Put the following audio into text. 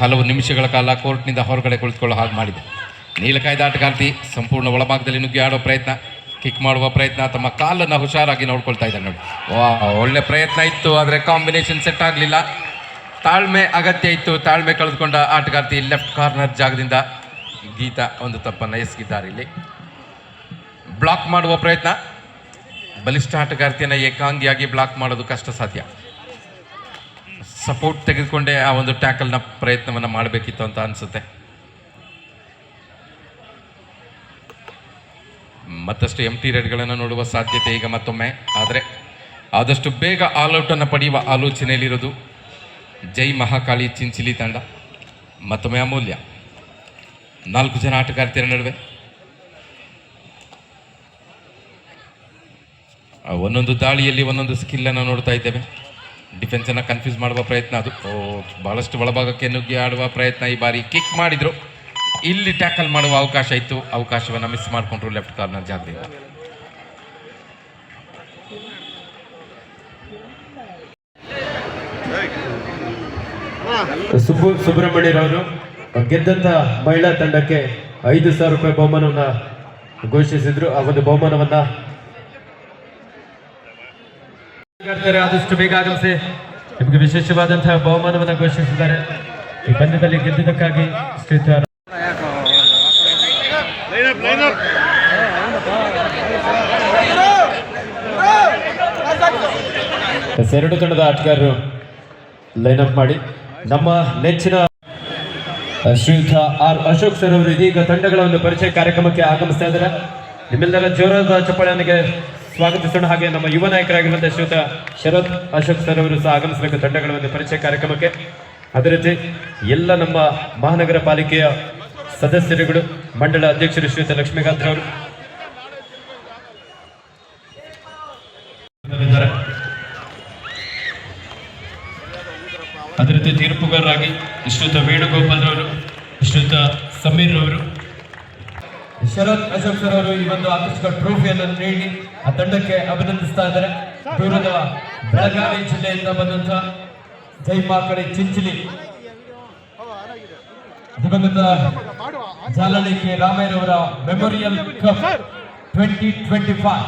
ಹಲವು ನಿಮಿಷಗಳ ಕಾಲ ಕೋರ್ಟ್ನಿಂದ ಹೊರಗಡೆ ಕುಳಿತುಕೊಳ್ಳೋ ಹಾಗೆ ಮಾಡಿದೆ. ನೀಲಕಾಯ್ದ ಆಟಗಾರ್ತಿ ಸಂಪೂರ್ಣ ಒಳಭಾಗದಲ್ಲಿ ನುಗ್ಗಿ ಆಡೋ ಪ್ರಯತ್ನ ಕಿಕ್ ಮಾಡುವ ಪ್ರಯತ್ನ, ತಮ್ಮ ಕಾಲನ್ನು ಹುಷಾರಾಗಿ ನೋಡ್ಕೊಳ್ತಾ ಇದ್ದಾರೆ ನೋಡಿ. ವಾ, ಒಳ್ಳೆ ಪ್ರಯತ್ನ ಇತ್ತು, ಆದರೆ ಕಾಂಬಿನೇಷನ್ ಸೆಟ್ ಆಗಲಿಲ್ಲ. ತಾಳ್ಮೆ ಅಗತ್ಯ ಇತ್ತು, ತಾಳ್ಮೆ ಕಳೆದುಕೊಂಡ ಆಟಗಾರ್ತಿ ಲೆಫ್ಟ್ ಕಾರ್ನರ್ ಜಾಗದಿಂದ ಗೀತಾ ಒಂದು ತಪ್ಪನ್ನು ಎಸಗಿದ್ದಾರೆ ಇಲ್ಲಿ. ಬ್ಲಾಕ್ ಮಾಡುವ ಪ್ರಯತ್ನ. ಬಲಿಷ್ಠ ಆಟಗಾರ್ತಿಯನ್ನು ಏಕಾಂಗಿಯಾಗಿ ಬ್ಲಾಕ್ ಮಾಡೋದು ಕಷ್ಟ ಸಾಧ್ಯ. ಸಪೋರ್ಟ್ ತೆಗೆದುಕೊಂಡೇ ಆ ಒಂದು ಟ್ಯಾಕಲ್ನ ಪ್ರಯತ್ನವನ್ನು ಮಾಡಬೇಕಿತ್ತು ಅಂತ ಅನಿಸುತ್ತೆ. ಮತ್ತಷ್ಟು ಎಂ ಟಿ ನೋಡುವ ಸಾಧ್ಯತೆ ಈಗ ಮತ್ತೊಮ್ಮೆ. ಆದರೆ ಆದಷ್ಟು ಬೇಗ ಆಲ್ಔಟನ್ನು ಪಡೆಯುವ ಆಲೋಚನೆಯಲ್ಲಿರೋದು ಜೈ ಮಹಾಕಾಳಿ ಚಿಂಚಿಲಿ ತಂಡ. ಮತ್ತೊಮ್ಮೆ ಅಮೂಲ್ಯ. ನಾಲ್ಕು ಜನ ಆಟಗಾರ್ತಿಯರ ನಡುವೆ. ಒಂದೊಂದು ದಾಳಿಯಲ್ಲಿ ಒಂದೊಂದು ಸ್ಕಿಲ್ಲನ್ನು ನೋಡ್ತಾ ಇದ್ದೇವೆ. ಡಿಫೆನ್ಸನ್ನು ಕನ್ಫ್ಯೂಸ್ ಮಾಡುವ ಪ್ರಯತ್ನ ಅದು. ಭಾಳಷ್ಟು ಒಳಭಾಗಕ್ಕೆ ನುಗ್ಗಿ ಆಡುವ ಪ್ರಯತ್ನ ಈ ಬಾರಿ ಕಿಕ್ ಮಾಡಿದ್ರು. ಇಲ್ಲಿ ಟ್ಯಾಕಲ್ ಮಾಡುವ ಅವಕಾಶ ಇತ್ತು. ಅವಕಾಶವನ್ನು ಮಿಸ್ ಮಾಡಿಕೊಂಡ್ರು ಲೆಫ್ಟ್ ಕಾರ್ನರ್ ಜಾಗದಿಂದ ಸುಬ್ಬು ಸುಬ್ರಹ್ಮಣ್ಯರವರು ಗೆದ್ದಂತ ಮಹಿಳಾ ತಂಡಕ್ಕೆ ಐದು ಸಾವಿರ ರೂಪಾಯಿ ಬಹುಮಾನವನ್ನ ಘೋಷಿಸಿದ್ರು. ಆ ಒಂದು ಬಹುಮಾನವನ್ನ ಆಟಗಾರ್ತಿಯರೇ ಆದಷ್ಟು ಬೇಗ ಆಗಮಿಸಿ. ನಿಮಗೆ ವಿಶೇಷವಾದಂತಹ ಬಹುಮಾನವನ್ನು ಘೋಷಿಸಿದ್ದಾರೆ. ಈ ಪಂದ್ಯದಲ್ಲಿ ಗೆದ್ದಿದ್ದಕ್ಕಾಗಿ ಶ್ರೀಯುತ ಎಸ್, ಎರಡು ತಂಡದ ಆಟಗಾರರು ಲೈನ್ ಅಪ್ ಮಾಡಿ. ನಮ್ಮ ನೆಚ್ಚಿನ ಶ್ರೀಯುತ ಆರ್ ಅಶೋಕ್ ಸರ್ ಅವರು ಇದೀಗ ತಂಡಗಳ ಒಂದು ಪರಿಚಯ ಕಾರ್ಯಕ್ರಮಕ್ಕೆ ಆಗಮಿಸ್ತಾ ಇದ್ದಾರೆ. ನಿಮ್ಮೆಲ್ಲರ ಜೋರಾದ ಚಪ್ಪಾಳೆಯೊಂದಿಗೆ ಸ್ವಾಗತಿಸೋಣ ಹಾಗೆ ನಮ್ಮ ಯುವ ನಾಯಕರಾಗಿರುವಂತಹ ಶ್ರೀಯುತ ಶರತ್ ಅಶೋಕ್ ಸರ್ ಅವರು ಸಹ ಆಗಮಿಸಬೇಕು ತಂಡಗಳ ಒಂದು ಪರಿಚಯ ಕಾರ್ಯಕ್ರಮಕ್ಕೆ ಅದೇ ರೀತಿ ಎಲ್ಲ ನಮ್ಮ ಮಹಾನಗರ ಪಾಲಿಕೆಯ ಸದಸ್ಯರುಗಳು, ಮಂಡಳ ಅಧ್ಯಕ್ಷರು ಶ್ರೀಯುತ ಲಕ್ಷ್ಮೀಕಾಂತ್ ಅವರು. ಅದೇ ರೀತಿ ತೀರ್ಪುಗಾರರಾಗಿ ಶ್ರೀಯುತ ವೇಣುಗೋಪಾಲ್ ಅವರು ಶ್ರೀಯುತ ಸಮೀರ್ ರವರು ಶರತ್ ಅಶೋಕ್ ಸರ್ ಅವರು ಈ ಒಂದು ಆಕರ್ಷಕ ಟ್ರೋಫಿಯನ್ನು ನೀಡಿ ಆ ತಂಡಕ್ಕೆ ಅಭಿನಂದಿಸ್ತಾ ಇದ್ದಾರೆ. ದೂರದ ಬೆಳಗಾವಿ ಜಿಲ್ಲೆಯಿಂದ ಬಂದಂತಹ ಜೈ ಮಾಕಳಿ ಚಿಂಚಿಲಿ ದಿವಂಗತ ಜಾಲಳಿಕೆ ರಾಮಯ್ಯರವರ memorial cup twenty twenty five